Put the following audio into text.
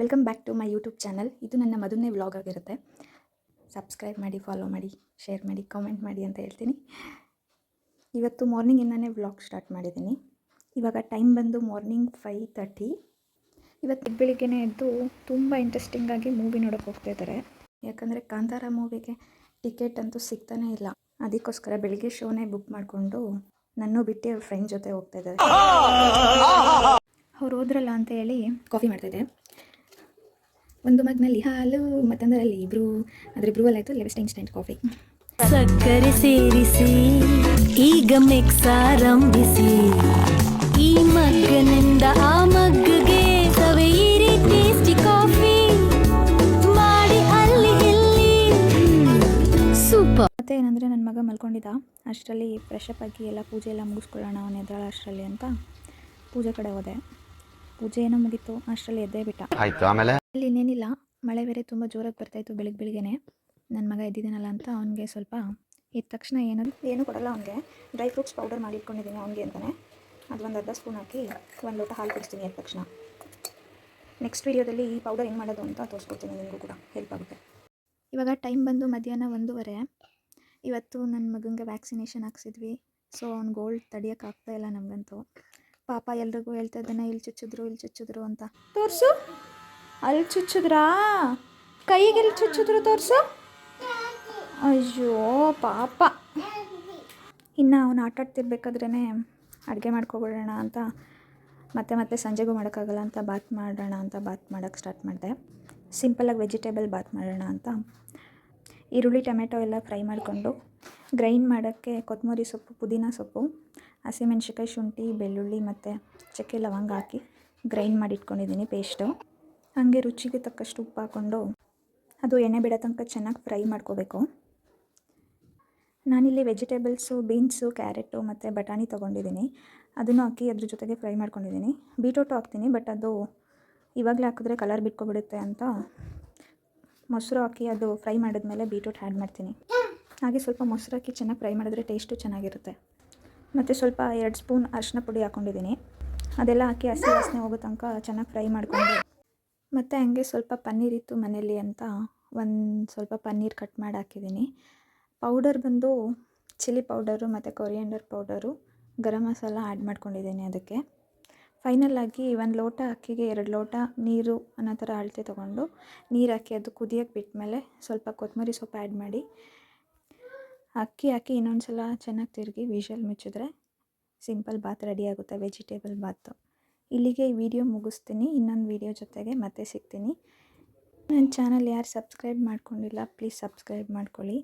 Welcome back to my YouTube channel ಇದು ನನ್ನ ಮೊದಲನೇ ವ್ಲಾಗ್ ಆಗಿರುತ್ತೆ. ಸಬ್ಸ್ಕ್ರೈಬ್ ಮಾಡಿ ಫಾಲೋ ಮಾಡಿ ಶೇರ್ ಮಾಡಿ ಕಾಮೆಂಟ್ ಮಾಡಿ ಅಂತ ಹೇಳ್ತೀನಿ. ಇವತ್ತು ಮಾರ್ನಿಂಗಿಂದನೇ ವ್ಲಾಗ್ ಸ್ಟಾರ್ಟ್ ಮಾಡಿದ್ದೀನಿ. ಇವಾಗ ಟೈಮ್ ಬಂದು ಮಾರ್ನಿಂಗ್ ಫೈವ್ ತರ್ಟಿ ಇವತ್ತು ಬೆಳಿಗ್ಗೆನೇ ಎದ್ದು ತುಂಬ ಇಂಟ್ರೆಸ್ಟಿಂಗಾಗಿ ಮೂವಿ ನೋಡೋಕೆ ಹೋಗ್ತಾ ಇದ್ದಾರೆ. ಯಾಕಂದರೆ ಕಾಂತಾರ ಮೂವಿಗೆ ಟಿಕೆಟ್ ಅಂತೂ ಸಿಗ್ತಾನೇ ಇಲ್ಲ. ಅದಕ್ಕೋಸ್ಕರ ಬೆಳಿಗ್ಗೆ ಶೋನೇ ಬುಕ್ ಮಾಡಿಕೊಂಡು ನನ್ನೂ ಬಿಟ್ಟು ಅವ್ರ ಫ್ರೆಂಡ್ ಜೊತೆ ಹೋಗ್ತಾ ಇದ್ದಾರೆ. ಅವ್ರು ಹೋದ್ರಲ್ಲ ಅಂತ ಹೇಳಿ ಕಾಫಿ ಮಾಡ್ತಾಯಿದ್ದೆ ಒಂದು ಮಗ್ನಲ್ಲಿ ಹಾಲು ಮತ್ತೊಂದರಲ್ಲಿ ಇಬ್ರು. ಅದ್ರ ಇಬ್ರು ಆಯಿತು ಲೆವೆಸ್ಟ್ ಇನ್ಸ್ಟೆಂಟ್ ಕಾಫಿ ಸಕ್ಕರೆ ಸೇರಿಸಿ ಈಗ ಮಿಕ್ಸ್ ಆರಂಭಿಸಿ. ಈ ಮಗ್ಗನಿಂದ ಆ ಮಗ್ಗಗೆ ಮತ್ತು ಏನಂದರೆ ನನ್ನ ಮಗ ಮಲ್ಕೊಂಡಿದ್ದ. ಅಷ್ಟರಲ್ಲಿ ಫ್ರೆಶಪ್ ಆಗಿ ಎಲ್ಲ ಪೂಜೆ ಎಲ್ಲ ಮುಗಿಸ್ಕೊಳ್ಳೋಣ ಅವನು ಎದ್ದಾಳ ಅಷ್ಟರಲ್ಲಿ ಅಂತ ಪೂಜೆ ಕಡೆ ಹೋದೆ. ಪೂಜೆ ಏನೋ ಮುಗೀತು ಅಷ್ಟರಲ್ಲಿ ಎದ್ದೇ ಬಿಟ್ಟ. ಆಯ್ತು ಆಮೇಲೆ? ಅಲ್ಲಿ ಇನ್ನೇನಿಲ್ಲ ಮಳೆ ಬೇರೆ ತುಂಬ ಜೋರಾಗಿ ಬರ್ತಾಯಿತ್ತು ಬೆಳಿಗ್ಗೆ ಬೆಳಿಗ್ಗೆನೆ. ನನ್ನ ಮಗ ಎದ್ದಿದ್ದೀನಲ್ಲ ಅಂತ ಅವನಿಗೆ ಸ್ವಲ್ಪ ಇದ್ದ ತಕ್ಷಣ ಏನದು ಏನೂ ಕೊಡಲ್ಲ ಅವನಿಗೆ. ಡ್ರೈ ಫ್ರೂಟ್ಸ್ ಪೌಡರ್ ಮಾಡಿ ಇಟ್ಕೊಂಡಿದ್ದೀನಿ ಅವನಿಗೆ ಅಂತಲೇ ಅದು ಒಂದು ಅರ್ಧ ಸ್ಪೂನ್ ಹಾಕಿ ಒಂದು ಲೋಟ ಹಾಲು ಕುಡಿಸ್ತೀನಿ ಎದ್ದ ತಕ್ಷಣ. ನೆಕ್ಸ್ಟ್ ವೀಡಿಯೋದಲ್ಲಿ ಈ ಪೌಡರ್ ಏನು ಮಾಡೋದು ಅಂತ ತೋರಿಸ್ಕೊಡ್ತೀನಿ ನಿಮಗೂ ಕೂಡ ಹೆಲ್ಪ್ ಆಗುತ್ತೆ. ಇವಾಗ ಟೈಮ್ ಬಂದು ಮಧ್ಯಾಹ್ನ ಒಂದೂವರೆ. ಇವತ್ತು ನನ್ನ ಮಗನಿಗೆ ವ್ಯಾಕ್ಸಿನೇಷನ್ ಹಾಕ್ಸಿದ್ವಿ. ಸೊ ಅವ್ನು ಗೋಲ್ಡ್ ತಡಿಯೋಕ್ಕಾಗ್ತಾ ಇಲ್ಲ ನಮಗಂತೂ. ಪಾಪ ಎಲ್ರಿಗೂ ಹೇಳ್ತಾ ಇದ್ದಾನೆ ಇಲ್ಲಿ ಚುಚ್ಚಿದ್ರು ಇಲ್ಲಿ ಚುಚ್ಚಿದ್ರು ಅಂತ. ತೋರಿಸು. ಅಲ್ಲಿ ಚುಚ್ಚಿದ್ರಾ? ಕೈಗೆ ಇಲ್ಲಿ ಚುಚ್ಚಿದ್ರು ತೋರಿಸು. ಅಯ್ಯೋ ಪಾಪ. ಇನ್ನು ಅವನು ಆಟಾಡ್ತಿರ್ಬೇಕಾದ್ರೇ ಅಡುಗೆ ಮಾಡ್ಕೊಬಿಡೋಣ ಅಂತ. ಮತ್ತೆ ಮತ್ತೆ ಸಂಜೆಗೂ ಮಾಡೋಕ್ಕಾಗಲ್ಲ ಅಂತ ಬಾತ್ ಮಾಡೋಣ ಅಂತ ಬಾತ್ ಮಾಡೋಕ್ಕೆ ಸ್ಟಾರ್ಟ್ ಮಾಡಿದೆ. ಸಿಂಪಲಾಗಿ ವೆಜಿಟೇಬಲ್ ಬಾತ್ ಮಾಡೋಣ ಅಂತ. ಈರುಳ್ಳಿ, ಟೊಮೆಟೊ ಎಲ್ಲ ಫ್ರೈ ಮಾಡಿಕೊಂಡು ಗ್ರೈಂಡ್ ಮಾಡೋಕ್ಕೆ ಕೊತ್ತಂಬರಿ ಸೊಪ್ಪು, ಪುದೀನ ಸೊಪ್ಪು ಹಸಿಮೆಣ್ಸಿಕಾಯಿ ಶುಂಠಿ, ಬೆಳ್ಳುಳ್ಳಿ ಮತ್ತು ಚಕ್ಕೆ ಲವಂಗ ಹಾಕಿ ಗ್ರೈಂಡ್ ಮಾಡಿ ಇಟ್ಕೊಂಡಿದ್ದೀನಿ ಪೇಸ್ಟು. ಹಾಗೆ ರುಚಿಗೆ ತಕ್ಕಷ್ಟು ಉಪ್ಪು ಹಾಕ್ಕೊಂಡು ಅದು ಎಣ್ಣೆ ಬಿಡೋ ತನಕ ಚೆನ್ನಾಗಿ ಫ್ರೈ ಮಾಡ್ಕೋಬೇಕು. ನಾನಿಲ್ಲಿ ವೆಜಿಟೇಬಲ್ಸು, ಬೀನ್ಸು, ಕ್ಯಾರೆಟು ಮತ್ತು ಬಟಾಣಿ ತೊಗೊಂಡಿದ್ದೀನಿ. ಅದನ್ನು ಹಾಕಿ ಅದ್ರ ಜೊತೆಗೆ ಫ್ರೈ ಮಾಡ್ಕೊಂಡಿದ್ದೀನಿ. ಬೀಟ್ರೂಟು ಹಾಕ್ತೀನಿ, ಬಟ್ ಅದು ಇವಾಗಲೇ ಹಾಕಿದ್ರೆ ಕಲರ್ ಬಿಟ್ಕೊಬಿಡುತ್ತೆ ಅಂತ ಮೊಸರು ಹಾಕಿ ಅದು ಫ್ರೈ ಮಾಡಿದ್ಮೇಲೆ ಬೀಟ್ರೂಟ್ ಆ್ಯಡ್ ಮಾಡ್ತೀನಿ. ಹಾಗೆ ಸ್ವಲ್ಪ ಮೊಸರು ಹಾಕಿ ಚೆನ್ನಾಗಿ ಫ್ರೈ ಮಾಡಿದ್ರೆ ಟೇಸ್ಟು ಚೆನ್ನಾಗಿರುತ್ತೆ. ಮತ್ತು ಸ್ವಲ್ಪ ಎರಡು ಸ್ಪೂನ್ ಅರಿಶಿನ ಪುಡಿ ಹಾಕ್ಕೊಂಡಿದ್ದೀನಿ ಅದೆಲ್ಲ ಹಾಕಿ ಹಸಿ ವಾಸನೆ ಹೋಗೋ ತನಕ ಚೆನ್ನಾಗಿ ಫ್ರೈ ಮಾಡಿಕೊಂಡು. ಮತ್ತು ಹಂಗೆ ಸ್ವಲ್ಪ ಪನ್ನೀರ್ ಇತ್ತು ಮನೇಲಿ ಅಂತ ಒಂದು ಸ್ವಲ್ಪ ಪನ್ನೀರ್ ಕಟ್ ಮಾಡಿ ಹಾಕಿದ್ದೀನಿ. ಪೌಡರ್ ಬಂದು ಚಿಲ್ಲಿ ಪೌಡರು ಮತ್ತು coriander powder garam masala add ಮಾಡ್ಕೊಂಡಿದ್ದೀನಿ ಅದಕ್ಕೆ. ಫೈನಲಾಗಿ ಒಂದು ಲೋಟ ಅಕ್ಕಿಗೆ ಎರಡು ಲೋಟ ನೀರು ಅನ್ನೋ ಥರ ಅಳತೆ ತೊಗೊಂಡು ನೀರು ಹಾಕಿ ಅದು ಕುದಿಯೋಕ್ಕೆ ಬಿಟ್ಮೇಲೆ ಸ್ವಲ್ಪ ಕೊತ್ತಂಬರಿ ಸೊಪ್ಪು ಆ್ಯಡ್ ಮಾಡಿ ಅಕ್ಕಿ ಹಾಕಿ ಇನ್ನೊಂದು ಸಲ ಚೆನ್ನಾಗಿ ತಿರುಗಿ ವಿಷಲ್ ಮುಚ್ಚಿದ್ರೆ ಸಿಂಪಲ್ ಬಾತ್ ರೆಡಿ ಆಗುತ್ತೆ, ವೆಜಿಟೇಬಲ್ ಬಾತು ಇಲ್ಲಿಗೆ ಈ ವಿಡಿಯೋ ಮುಗಿಸ್ತೀನಿ, ಇನ್ನೊಂದು ವಿಡಿಯೋ ಜೊತೆಗೆ ಮತ್ತೆ ಸಿಗ್ತೀನಿ. ನನ್ನ ಚಾನಲ್ ಯಾರು ಸಬ್ಸ್ಕ್ರೈಬ್ ಮಾಡ್ಕೊಂಡಿಲ್ಲ, ಪ್ಲೀಸ್ ಸಬ್ಸ್ಕ್ರೈಬ್ ಮಾಡ್ಕೊಳ್ಳಿ.